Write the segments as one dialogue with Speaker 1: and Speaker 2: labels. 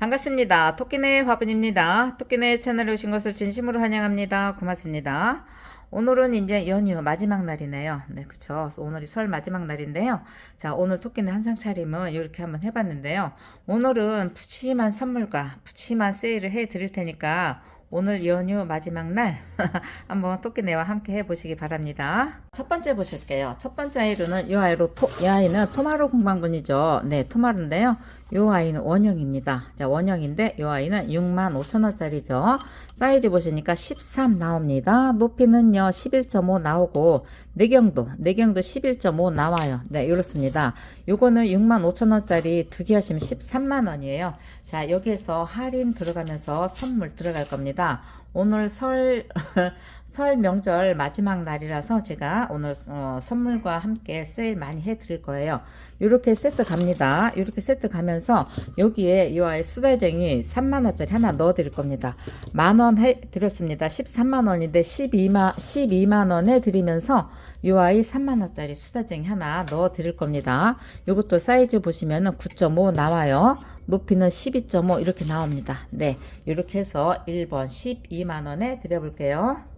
Speaker 1: 반갑습니다. 토끼네 화분입니다. 토끼네 채널에 오신 것을 진심으로 환영합니다. 고맙습니다. 오늘은 이제 연휴 마지막 날이네요. 네, 그쵸. 오늘이 설 마지막 날인데요. 자, 오늘 토끼네 한상 차림은 이렇게 한번 해봤는데요. 오늘은 푸짐한 선물과 푸짐한 세일을 해 드릴 테니까 오늘 연휴 마지막 날 한번 토끼네와 함께 해보시기 바랍니다. 첫 번째 보실게요. 첫 번째 아이로는 이 아이로 토, 이 아이는 토마로 공방분이죠. 네, 토마로인데요. 이 아이는 원형입니다. 자, 원형인데 이 아이는 65,000원짜리죠. 사이즈 보시니까 13 나옵니다. 높이는요 11.5 나오고 내경도 내경도 11.5 나와요. 네, 이렇습니다. 요거는 65,000원짜리 두 개 하시면 13만 원이에요. 자, 여기에서 할인 들어가면서 선물 들어갈 겁니다. 오늘 설, 설 명절 마지막 날이라서 제가 오늘 어, 선물과 함께 세일 많이 해 드릴 거예요. 이렇게 세트 갑니다. 이렇게 세트 가면서 여기에 이 아이 수달쟁이 3만원짜리 하나 넣어 드릴 겁니다. 만원 해 드렸습니다. 13만원인데 12만, 12만원에 드리면서 이 아이 3만원짜리 수달쟁이 하나 넣어 드릴 겁니다. 이것도 사이즈 보시면은 9.5 나와요. 높이는 12.5 이렇게 나옵니다. 네, 이렇게 해서 1번 12만 원에 드려볼게요.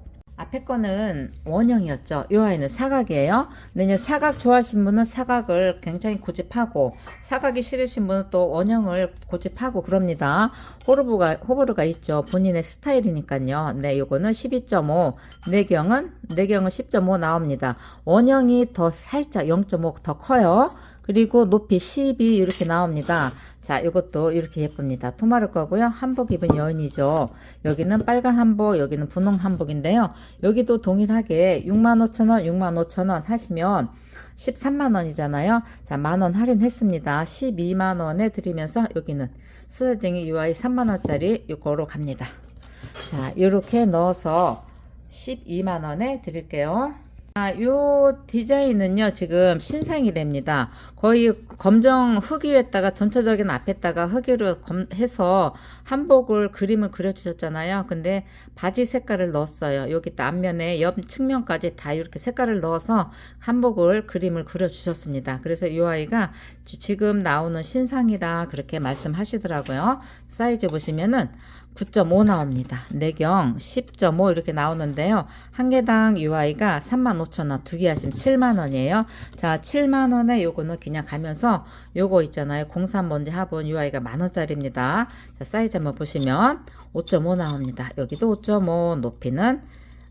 Speaker 1: 앞에 거는 원형이었죠. 이 아이는 사각이에요. 근데 사각 좋아하신 분은 사각을 굉장히 고집하고 사각이 싫으신 분은 또 원형을 고집하고 그럽니다. 호르브가 호불호가 있죠. 본인의 스타일이니까요. 네, 요거는 12.5, 내경은 내경은 10.5 나옵니다. 원형이 더 살짝 0.5 더 커요. 그리고 높이 12 이렇게 나옵니다. 자, 이것도 이렇게 예쁩니다. 토마르 거고요. 한복 입은 여인이죠. 여기는 빨간 한복, 여기는 분홍 한복인데요. 여기도 동일하게 65,000원, 65,000원 하시면 13만원이잖아요. 자, 만원 할인했습니다. 12만원에 드리면서 여기는 수다쟁이 UI 3만원짜리 이거로 갑니다. 자, 이렇게 넣어서 12만원에 드릴게요. 아, 요 디자인은요, 지금 신상이랍니다. 거의 검정 흑위에다가 전체적인 앞에다가 흑위로 검, 해서 한복을 그림을 그려주셨잖아요. 근데 바지 색깔을 넣었어요. 여기 또 앞면에 옆 측면까지 다 이렇게 색깔을 넣어서 한복을 그림을 그려주셨습니다. 그래서 이 아이가 지- 지금 나오는 신상이라 그렇게 말씀하시더라고요. 사이즈 보시면은 9.5 나옵니다. 내경 10.5 이렇게 나오는데요. 한 개당 UI가 35,000원, 두 개 하시면 7만원이에요. 자, 7만원에 요거는 그냥 가면서 요거 있잖아요. 공산 먼지 화분 UI가 만원짜리입니다. 자, 사이즈 한번 보시면 5.5 나옵니다. 여기도 5.5 높이는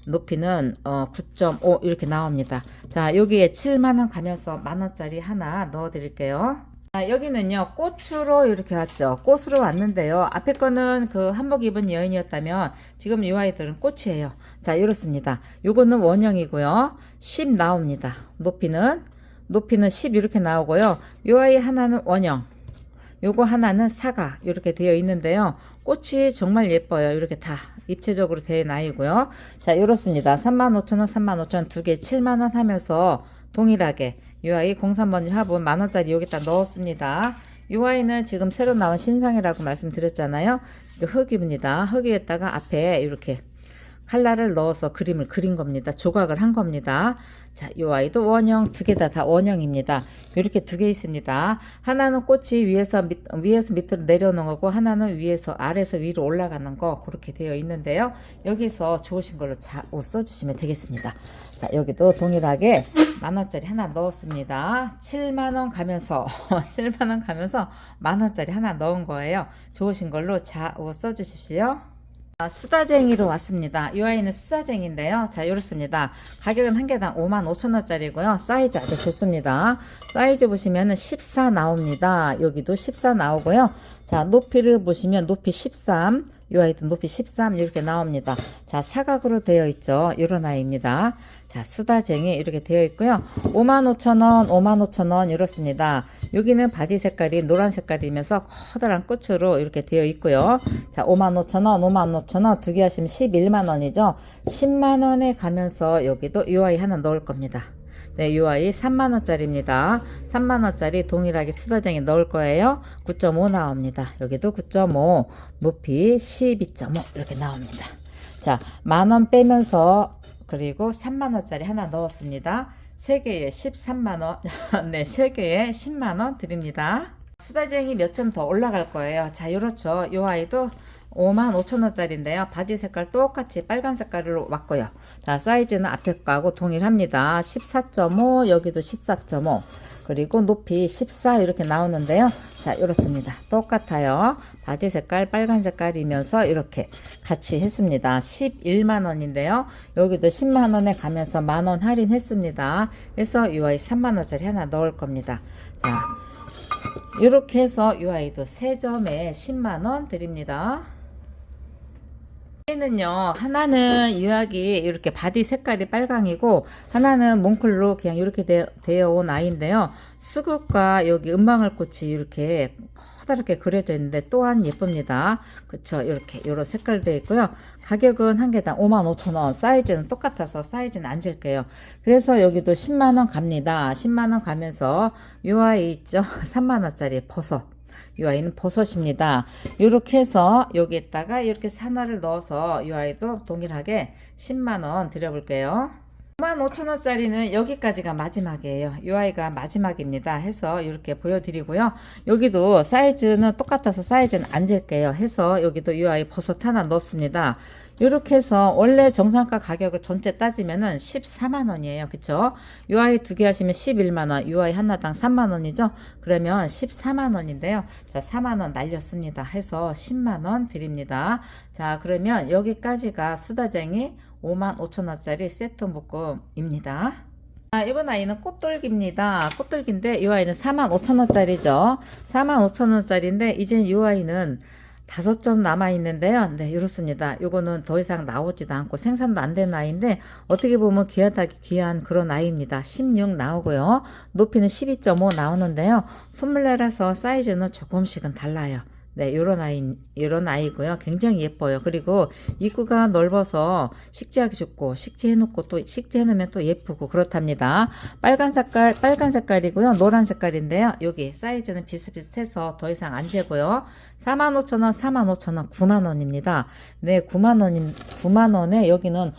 Speaker 1: 높이는 어 9.5 이렇게 나옵니다. 자, 여기에 7만원 가면서 만원짜리 하나 넣어 드릴게요. 자, 여기는요, 꽃으로 이렇게 왔죠. 꽃으로 왔는데요. 앞에 거는 그 한복 입은 여인이었다면, 지금 이 아이들은 꽃이에요. 자, 이렇습니다. 요거는 원형이고요. 10 나옵니다. 높이는, 높이는 10 이렇게 나오고요. 요 아이 하나는 원형. 요거 하나는 사각 이렇게 되어 있는데요. 꽃이 정말 예뻐요. 이렇게 다 입체적으로 된 아이고요. 자, 이렇습니다. 35,000원, 35,000원 두 개 7만원 하면서 동일하게 이 아이 공산번지 화분 만원짜리 여기다 넣었습니다. 이 아이는 지금 새로 나온 신상이라고 말씀드렸잖아요. 흑입니다. 흑위에다가 앞에 이렇게 칼라를 넣어서 그림을 그린 겁니다. 조각을 한 겁니다. 자, 이 아이도 원형 두개다다 원형입니다. 이렇게 두 개 있습니다. 하나는 꽃이 위에서 밑, 위에서 밑으로 내려오는 거고 하나는 위에서 아래에서 위로 올라가는 거 그렇게 되어 있는데요. 여기서 좋으신 걸로 자, 옷 써주시면 되겠습니다. 자, 여기도 동일하게 만 원짜리 하나 넣었습니다. 7만 원 가면서 7만 원 가면서 만 원짜리 하나 넣은 거예요. 좋으신 걸로 자, 옷 써주십시오. 아, 수다쟁이로 왔습니다. 이 아이는 수다쟁인데요. 자, 이렇습니다. 가격은 한 개당 5만 5천 원짜리고요. 사이즈 아주 좋습니다. 사이즈 보시면은 14 나옵니다. 여기도 14 나오고요. 자, 높이를 보시면 높이 13, 이 아이도 높이 13 이렇게 나옵니다. 자, 사각으로 되어 있죠. 이런 아이입니다. 자, 수다쟁이 이렇게 되어 있고요. 55,000원, 55,000원 이렇습니다. 여기는 바디 색깔이 노란 색깔이면서 커다란 꽃으로 이렇게 되어 있고요. 자, 55,000원, 55,000원 두 개 하시면 11만 원이죠. 10만 원에 가면서 여기도 이 아이 하나 넣을 겁니다. 네, 이 아이 3만 원짜리입니다. 3만 원짜리 동일하게 수다쟁이 넣을 거예요. 9.5 나옵니다. 여기도 9.5, 높이 12.5 이렇게 나옵니다. 자, 만 원 빼면서 그리고 3만 원짜리 하나 넣었습니다. 3개에 13만 원, 네, 3개에 10만 원 드립니다. 수다쟁이 몇 점 더 올라갈 거예요. 자, 이렇죠. 이 아이도 5만 5천 원짜리인데요. 바지 색깔 똑같이 빨간 색깔로 왔고요. 자, 사이즈는 앞에 거하고 동일합니다. 14.5, 여기도 14.5. 그리고 높이 14 이렇게 나오는데요. 자, 이렇습니다. 똑같아요. 바지 색깔 빨간 색깔이면서 이렇게 같이 했습니다. 11만 원인데요. 여기도 10만 원에 가면서 만원 할인했습니다. 그래서 이 아이 3만 원짜리 하나 넣을 겁니다. 자, 이렇게 해서 이 아이도 3점에 10만 원 드립니다. 얘는요 하나는 유학이 이렇게 바디 색깔이 빨강이고 하나는 몽클로 그냥 이렇게 되, 되어 온 아이인데요 수국과 여기 은방울 꽃이 이렇게 커다랗게 그려져 있는데 또한 예쁩니다. 그쵸? 이렇게 요런 색깔 되어 있고요. 가격은 한 개당 55,000원. 사이즈는 똑같아서 사이즈는 안 질게요. 그래서 여기도 10만원 갑니다. 10만원 가면서 요 아이 있죠? 3만원짜리 버섯. 이 아이는 버섯입니다. 이렇게 해서 여기에다가 이렇게 산화를 넣어서 이 아이도 동일하게 10만원 드려볼게요. 95,000원짜리는 여기까지가 마지막이에요. 이 아이가 마지막입니다. 해서 이렇게 보여드리고요. 여기도 사이즈는 똑같아서 사이즈는 안 질게요. 해서 여기도 이 아이 버섯 하나 넣습니다. 이렇게 해서 원래 정상가 가격을 전체 따지면은 14만 원이에요. 그쵸? 이 아이 두 개 하시면 11만 원, 이 아이 하나당 3만 원이죠? 그러면 14만 원인데요. 자, 4만 원 날렸습니다. 해서 10만 원 드립니다. 자, 그러면 여기까지가 수다쟁이 5만 5천 원짜리 세트 묶음입니다. 아, 이번 아이는 꽃돌기입니다. 꽃돌기인데 이 아이는 4만 5천 원짜리죠. 4만 5천 원짜리인데 이제 이 아이는 다섯 점 남아 있는데요. 네, 이렇습니다. 요거는 더 이상 나오지도 않고 생산도 안 된 아이인데 어떻게 보면 귀하다기 귀한 그런 아이입니다. 16 나오고요. 높이는 12.5 나오는데요. 손물레라서 사이즈는 조금씩은 달라요. 네, 요런 아이, 요런 아이고요. 굉장히 예뻐요. 그리고 입구가 넓어서 식재하기 좋고, 식재해놓고 또, 식재해놓으면 또 예쁘고, 그렇답니다. 빨간 색깔, 빨간 색깔이고요. 노란 색깔인데요. 여기 사이즈는 비슷비슷해서 더 이상 안 재고요. 45,000원, 45,000원, 9만원입니다. 네, 9만원인, 9만원에 여기는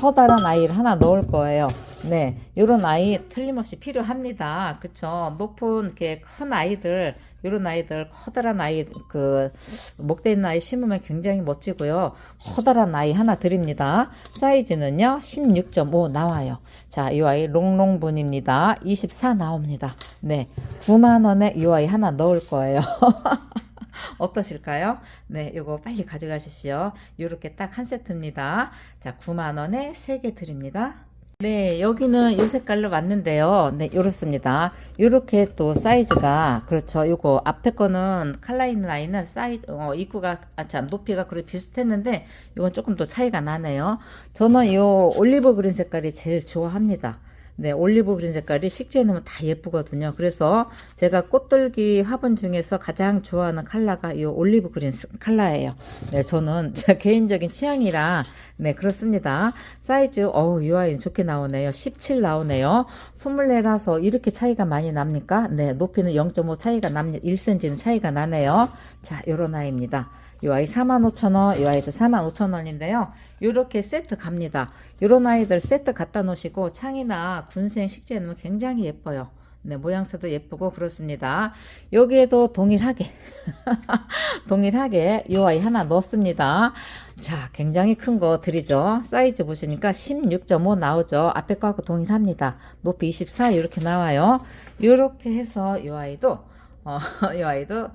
Speaker 1: 커다란 아이를 하나 넣을 거예요. 네, 요런 아이 틀림없이 필요합니다. 그쵸? 높은, 이렇게 큰 아이들, 요런 아이들, 커다란 아이, 그, 목대 있는 아이 심으면 굉장히 멋지고요. 커다란 아이 하나 드립니다. 사이즈는요, 16.5 나와요. 자, 이 아이 롱롱분입니다. 24 나옵니다. 네, 9만 원에 이 아이 하나 넣을 거예요. 어떠실까요? 네, 요거 빨리 가져가십시오. 요렇게 딱 한 세트입니다. 자, 9만원에 3개 드립니다. 네, 여기는 요 색깔로 왔는데요. 네, 요렇습니다. 요렇게 또 사이즈가, 그렇죠. 요거 앞에 거는 칼라 있는 아이는 사이, 어, 입구가, 아, 참, 높이가 그래 비슷했는데, 요건 조금 더 차이가 나네요. 저는 요 올리브 그린 색깔이 제일 좋아합니다. 네, 올리브 그린 색깔이 식재해 놓으면 다 예쁘거든요. 그래서 제가 꽃들기 화분 중에서 가장 좋아하는 컬러가 이 올리브 그린 컬러예요. 네, 저는 제 개인적인 취향이라 네, 그렇습니다. 사이즈 어우, 이 아이는 좋게 나오네요. 17 나오네요. 24라서 이렇게 차이가 많이 납니까? 네, 높이는 0.5 차이가 납니다. 1cm는 차이가 나네요. 자, 요런 아이입니다. 이 아이 45,000원, 이 아이도 45,000원인데요. 요렇게 세트 갑니다. 요런 아이들 세트 갖다 놓으시고 창이나 군생 식재해 놓으면 굉장히 예뻐요. 네, 모양새도 예쁘고 그렇습니다. 여기에도 동일하게 동일하게 이 아이 하나 넣습니다. 자, 굉장히 큰 거 드리죠. 사이즈 보시니까 16.5 나오죠. 앞에 거하고 동일합니다. 높이 24 이렇게 나와요. 이렇게 해서 이 아이도 어, 이 아이도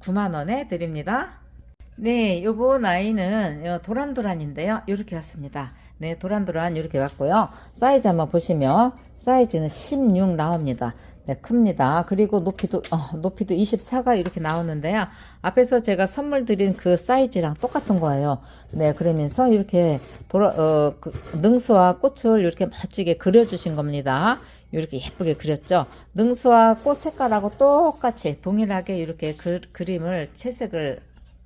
Speaker 1: 9만 원에 드립니다. 네, 요번 아이는 요 도란도란인데요. 이렇게 왔습니다. 네, 도란도란 이렇게 왔고요. 사이즈 한번 보시면 사이즈는 16 나옵니다. 네, 큽니다. 그리고 높이도 어, 높이도 24가 이렇게 나오는데요. 앞에서 제가 선물 드린 그 사이즈랑 똑같은 거예요. 네, 그러면서 이렇게 돌아 어, 그 능수와 꽃을 이렇게 멋지게 그려 주신 겁니다. 이렇게 예쁘게 그렸죠. 능수와 꽃 색깔하고 똑같이 동일하게 이렇게 그, 그림을 채색을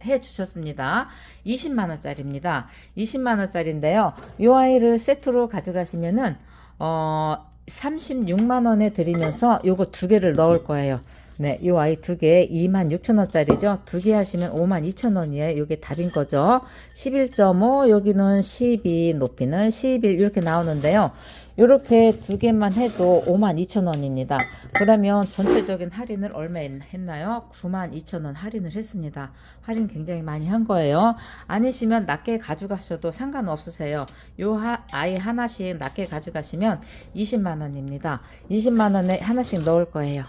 Speaker 1: 해 주셨습니다. 20만 원짜리입니다. 20만 원짜리인데요. 이 아이를 세트로 가져가시면은 어 36만 원에 드리면서 요거 두 개를 넣을 거예요. 네, 이 아이 두 개 26,000원짜리죠. 두 개 하시면 52,000원이에요. 이게 답인 거죠. 11.5 여기는 12 높이는 11 이렇게 나오는데요. 이렇게 두 개만 해도 52,000원입니다. 그러면 전체적인 할인을 얼마 했나요? 92,000원 할인을 했습니다. 할인 굉장히 많이 한 거예요. 아니시면 낮게 가져가셔도 상관없으세요. 요 하, 아이 하나씩 낮게 가져가시면 20만 원입니다. 20만 원에 하나씩 넣을 거예요.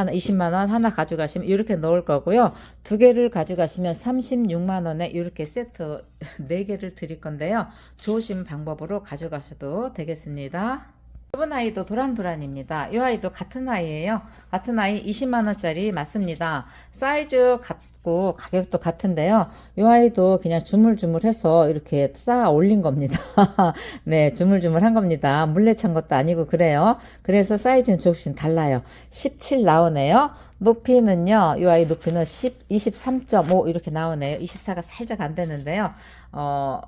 Speaker 1: 하나 20만 원 하나 가져가시면 이렇게 넣을 거고요. 두 개를 가져가시면 36만 원에 이렇게 세트 네 개를 드릴 건데요. 좋으신 방법으로 가져가셔도 되겠습니다. 이번 아이도 도란도란입니다. 이 아이도 같은 아이예요. 같은 아이 20만 원짜리 맞습니다. 사이즈 같고 가격도 같은데요. 이 아이도 그냥 주물주물해서 이렇게 쌓아 올린 겁니다. 네, 주물주물한 겁니다. 물레 찬 것도 아니고 그래요. 그래서 사이즈는 조금씩 달라요. 17 나오네요. 높이는요. 이 아이 높이는 10, 23.5 이렇게 나오네요. 24가 살짝 안 되는데요. 어.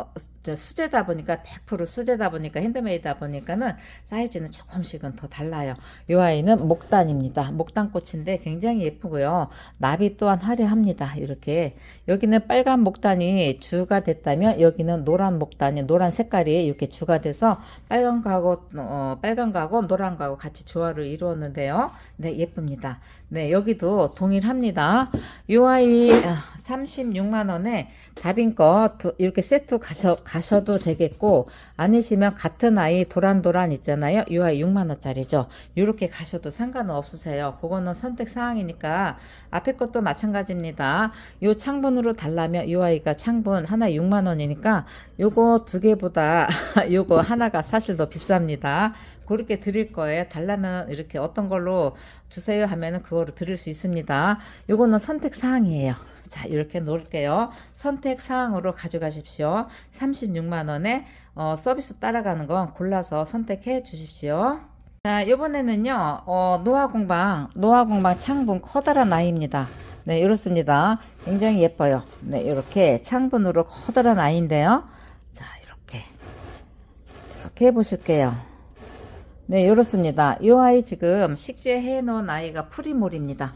Speaker 1: 어, 저 수제다 보니까 100% 수제다 보니까 핸드메이드다 보니까는 사이즈는 조금씩은 더 달라요. 이 아이는 목단입니다. 목단꽃인데 굉장히 예쁘고요. 나비 또한 화려합니다. 이렇게 여기는 빨간 목단이 주가 됐다면 여기는 노란 목단이 노란 색깔이 이렇게 주가 돼서 빨간 거하고 어, 빨간 거하고 노란 거하고 같이 조화를 이루었는데요. 네 예쁩니다. 네 여기도 동일합니다. 이 아이 36만 원에 답인 거 두- 이렇게 세트 가셔, 가셔도 되겠고 아니시면 같은 아이 도란도란 있잖아요. 이 아이 6만 원짜리죠. 이렇게 가셔도 상관은 없으세요. 그거는 선택 사항이니까 앞에 것도 마찬가지입니다. 요 창분으로 달라면 이 아이가 창분 하나 6만 원이니까 요거 두 개보다 요거 하나가 사실 더 비쌉니다. 그렇게 드릴 거예요. 달라는 이렇게 어떤 걸로 주세요 하면은 그거로 드릴 수 있습니다. 요거는 선택 사항이에요. 자, 이렇게 놓을게요. 선택 사항으로 가져가십시오. 36만 원에 어, 서비스 따라가는 건 골라서 선택해 주십시오. 자, 이번에는요, 어, 노화 공방, 노화 공방 창분 커다란 아이입니다. 네, 이렇습니다. 굉장히 예뻐요. 네, 이렇게 창분으로 커다란 아이인데요. 자, 이렇게. 이렇게 해 보실게요. 네, 이렇습니다. 이 아이 지금 식재해 놓은 아이가 프리몰입니다.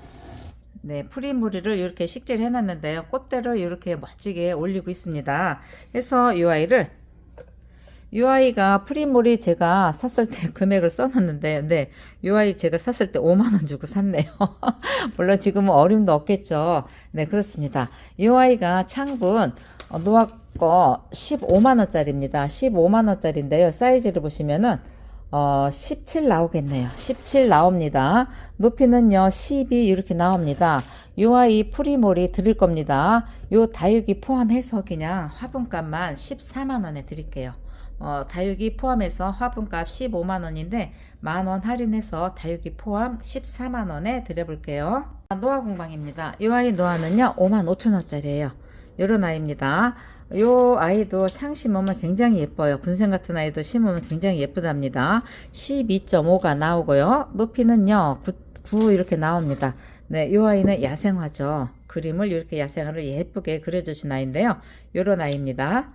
Speaker 1: 네, 프리무리를 이렇게 식재를 해놨는데요. 꽃대를 이렇게 멋지게 올리고 있습니다. 그래서 이 아이를 이 아이가 프리몰이 제가 샀을 때 금액을 써놨는데, 네, 이 아이 제가 샀을 때 5만원 주고 샀네요. 물론 지금은 어림도 없겠죠. 네, 그렇습니다. 이 아이가 창분, 어, 노악거 15만원짜리입니다. 15만원짜리인데요. 사이즈를 보시면은, 어, 17 나오겠네요. 17 나옵니다. 높이는요, 12 이렇게 나옵니다. 요 아이 프리몰이 드릴 겁니다. 요 다육이 포함해서 그냥 화분값만 14만원에 드릴게요. 어, 다육이 포함해서 화분값 15만원인데 만원 할인해서 다육이 포함 14만원에 드려볼게요. 노아 공방입니다. 이 아이 노아는요 5만 5천원짜리예요. 요런 아이입니다. 요 아이도 상 심으면 굉장히 예뻐요. 군생 같은 아이도 심으면 굉장히 예쁘답니다. 12.5가 나오고요. 높이는요 9, 9 이렇게 나옵니다. 네, 요 아이는 야생화죠. 그림을 이렇게 야생화를 예쁘게 그려주신 아이인데요. 요런 아이입니다.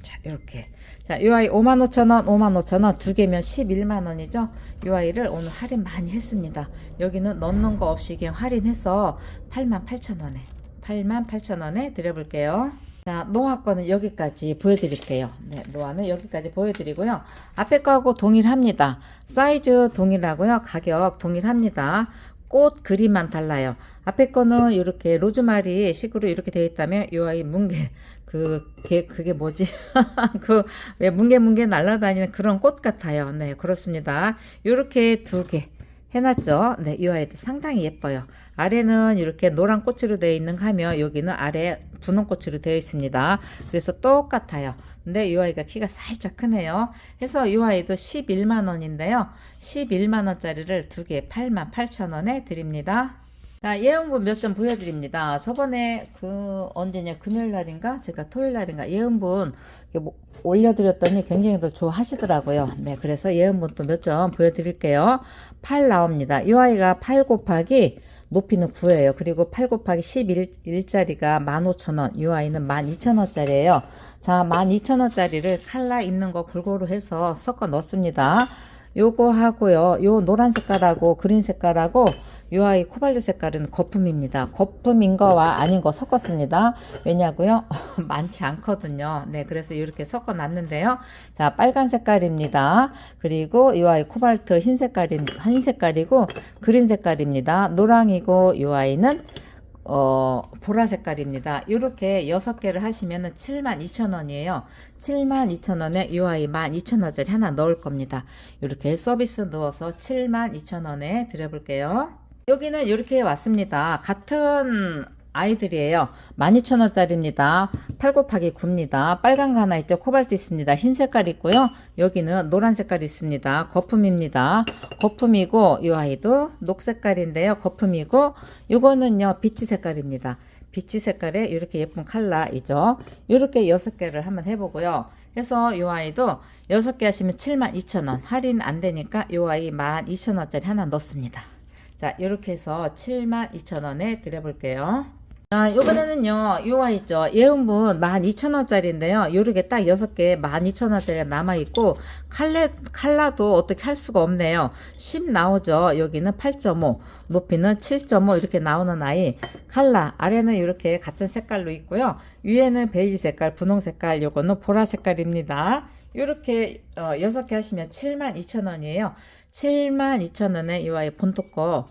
Speaker 1: 자, 이렇게. 자, 이 아이 55,000원, 55,000원 두 개면 11만 원이죠. 이 아이를 오늘 할인 많이 했습니다. 여기는 넣는 거 없이 그냥 할인해서 88,000원에 88,000원에 드려볼게요. 자, 노아 거는 여기까지 보여드릴게요. 네, 노아는 여기까지 보여드리고요. 앞에 거하고 동일합니다. 사이즈 동일하고요. 가격 동일합니다. 꽃 그림만 달라요. 앞에 거는 이렇게 로즈마리 식으로 이렇게 되어 있다면 이 아이 뭉게 그 게 그게 뭐지? 그 왜 뭉게 뭉게 날아다니는 그런 꽃 같아요. 네, 그렇습니다. 이렇게 두 개 해놨죠. 네, 이 아이도 상당히 예뻐요. 아래는 이렇게 노란 꽃으로 되어 있는 하며 여기는 아래 분홍 꽃으로 되어 있습니다. 그래서 똑같아요. 근데 이 아이가 키가 살짝 크네요. 해서 이 아이도 11만 원인데요. 11만 원짜리를 두 개 8만 8천 원에 드립니다. 자, 예언분 몇 점 보여드립니다. 저번에 그 언제냐 금요일 날인가 제가 토요일 날인가 예언분 이렇게 뭐 올려드렸더니 굉장히들 좋아하시더라고요. 네, 그래서 예언분 또 몇 점 보여드릴게요. 8 나옵니다. 이 아이가 8 곱하기 높이는 9예요. 그리고 8 곱하기 11짜리가 15,000원. 이 아이는 12,000원짜리예요. 자, 12,000원짜리를 칼라 있는 거 골고루 해서 섞어 넣습니다. 요거 하고요. 요 노란 색깔하고 그린 색깔하고 요 아이 코발트 색깔은 거품입니다. 거품인 거와 아닌 거 섞었습니다. 왜냐고요? 많지 않거든요. 네, 그래서 이렇게 섞어 놨는데요. 자, 빨간 색깔입니다. 그리고 요 아이 코발트 흰 색깔인 흰 색깔이고 그린 색깔입니다. 노랑이고 요 아이는 어, 보라 색깔입니다. 이렇게 여섯 개를 하시면은 72,000원이에요. 72,000원에 이 아이 12,000원짜리 하나 넣을 겁니다. 이렇게 서비스 넣어서 72,000원에 드려볼게요. 여기는 이렇게 왔습니다. 같은 아이들이에요. 12,000원짜리입니다. 8 곱하기 9입니다. 빨간 거 하나 있죠. 코발트 있습니다. 흰 색깔 있고요. 여기는 노란 색깔 있습니다. 거품입니다. 거품이고 이 아이도 녹 색깔인데요. 거품이고 이거는요. 비치 색깔입니다. 비치 색깔에 이렇게 예쁜 컬러이죠. 이렇게 여섯 개를 한번 해보고요. 해서 이 아이도 여섯 개 하시면 72,000원 할인 안 되니까 이 아이 12,000원짜리 하나 넣습니다. 자, 이렇게 해서 72,000원에 드려볼게요. 자, 요번에는요, 요아 있죠. 예은분 12,000원짜리인데요. 요렇게 딱 6개 12,000원짜리가 남아있고, 칼레, 칼라도 어떻게 할 수가 없네요. 10 나오죠. 여기는 8.5, 높이는 7.5 이렇게 나오는 아이. 칼라, 아래는 이렇게 같은 색깔로 있고요. 위에는 베이지 색깔, 분홍 색깔, 요거는 보라 색깔입니다. 요렇게 어, 6개 하시면 72,000원이에요. 72,000원에 이 아이 본토 거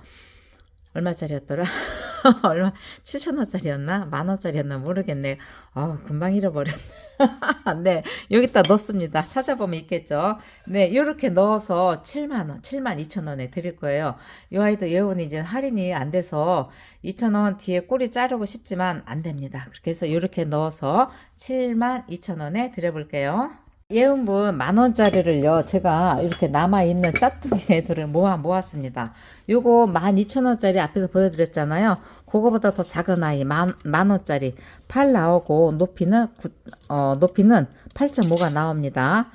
Speaker 1: 얼마짜리였더라? 얼마 7,000원짜리였나? 만 원짜리였나 모르겠네. 아, 금방 잃어버렸네. 네, 여기다 넣습니다. 찾아보면 있겠죠. 네, 이렇게 넣어서 7만 원, 7만 2천 원에 드릴 거예요. 이 아이도 예원이 이제 할인이 안 돼서 2천 원 뒤에 꼬리 자르고 싶지만 안 됩니다. 그렇게 해서 이렇게 넣어서 7만 2천 원에 드려볼게요. 예은분 만원짜리를요, 제가 이렇게 남아있는 짝퉁이 애들을 모아 모았습니다. 요거 12,000원짜리 앞에서 보여드렸잖아요. 그거보다 더 작은 아이, 만, 만원짜리. 팔 나오고, 높이는, 구, 어, 높이는 8.5가 나옵니다.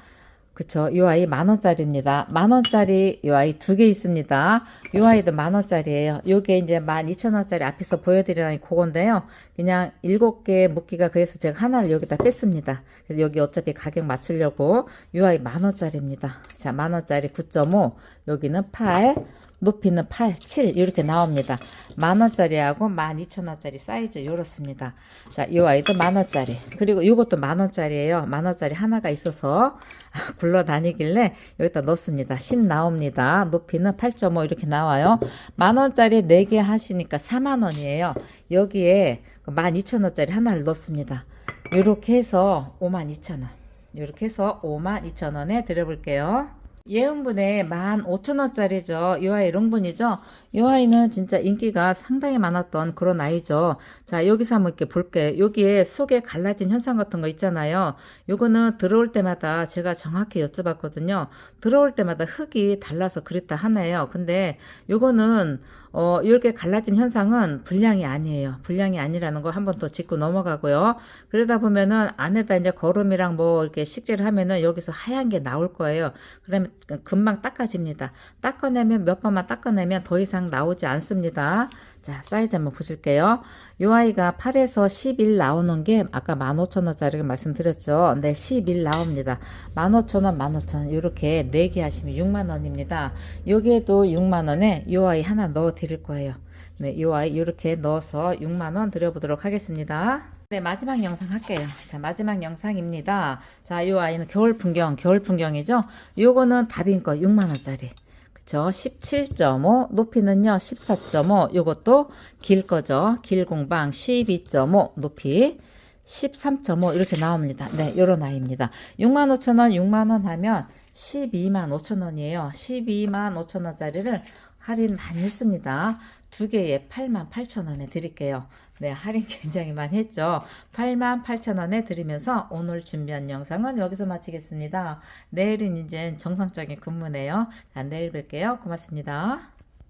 Speaker 1: 그쵸. 요 아이 만원짜리입니다. 만원짜리 요 아이 두 개 있습니다. 요 아이도 만원짜리예요. 요게 이제 12,000원짜리 앞에서 보여드리는 그건데요. 그냥 일곱 개 묶기가 그래서 제가 하나를 여기다 뺐습니다. 그래서 여기 어차피 가격 맞추려고 요 아이 만원짜리입니다. 자, 만원짜리 9.5 여기는 8 높이는 8, 7 이렇게 나옵니다. 만원짜리하고 12,000원짜리 사이즈 이렇습니다. 자, 이 아이도 만원짜리 그리고 이것도 만원짜리예요. 만원짜리 하나가 있어서 굴러다니길래 여기다 넣습니다. 10 나옵니다. 높이는 8.5 이렇게 나와요. 만원짜리 4개 하시니까 4만원이에요. 여기에 12,000원짜리 하나를 넣습니다. 이렇게 해서 52,000원 이렇게 해서 52,000원에 드려볼게요. 예은분의 15,000원짜리죠. 이 아이 롱분이죠. 이 아이는 진짜 인기가 상당히 많았던 그런 아이죠. 자, 여기서 한번 이렇게 볼게요. 여기에 속에 갈라진 현상 같은 거 있잖아요. 요거는 들어올 때마다 제가 정확히 여쭤봤거든요. 들어올 때마다 흙이 달라서 그랬다 하네요. 근데 요거는 어, 이렇게 갈라진 현상은 불량이 아니에요. 불량이 아니라는 거 한 번 더 짚고 넘어가고요. 그러다 보면은 안에다 이제 거름이랑 뭐 이렇게 식재를 하면은 여기서 하얀 게 나올 거예요. 그러면 금방 닦아집니다. 닦아내면 몇 번만 닦아내면 더 이상 나오지 않습니다. 자, 사이즈 한번 보실게요. 요 아이가 8에서 11 나오는 게 아까 15,000원짜리를 말씀드렸죠. 네, 11 나옵니다. 15,000원, 15,000원 이렇게 4개 하시면 6만원입니다. 여기에도 6만원에 요 아이 하나 넣어 드릴 거예요. 네, 요 아이 이렇게 넣어서 6만원 드려보도록 하겠습니다. 네, 마지막 영상 할게요. 자, 마지막 영상입니다. 자, 요 아이는 겨울 풍경, 겨울 풍경이죠. 요거는 답인 거 6만원짜리. 그쵸? 17.5, 높이는요, 14.5, 요것도 길 거죠. 길 공방 12.5, 높이 13.5 이렇게 나옵니다. 네, 요런 아이입니다. 65,000원, 6만원 하면 12만 5천원이에요. 12만 5천원짜리를 할인 많이 했습니다. 두 개에 8만 8천원에 드릴게요. 네, 할인 굉장히 많이 했죠. 8만 8천원에 드리면서 오늘 준비한 영상은 여기서 마치겠습니다. 내일은 이제 정상적인 근무네요. 자, 내일 뵐게요. 고맙습니다.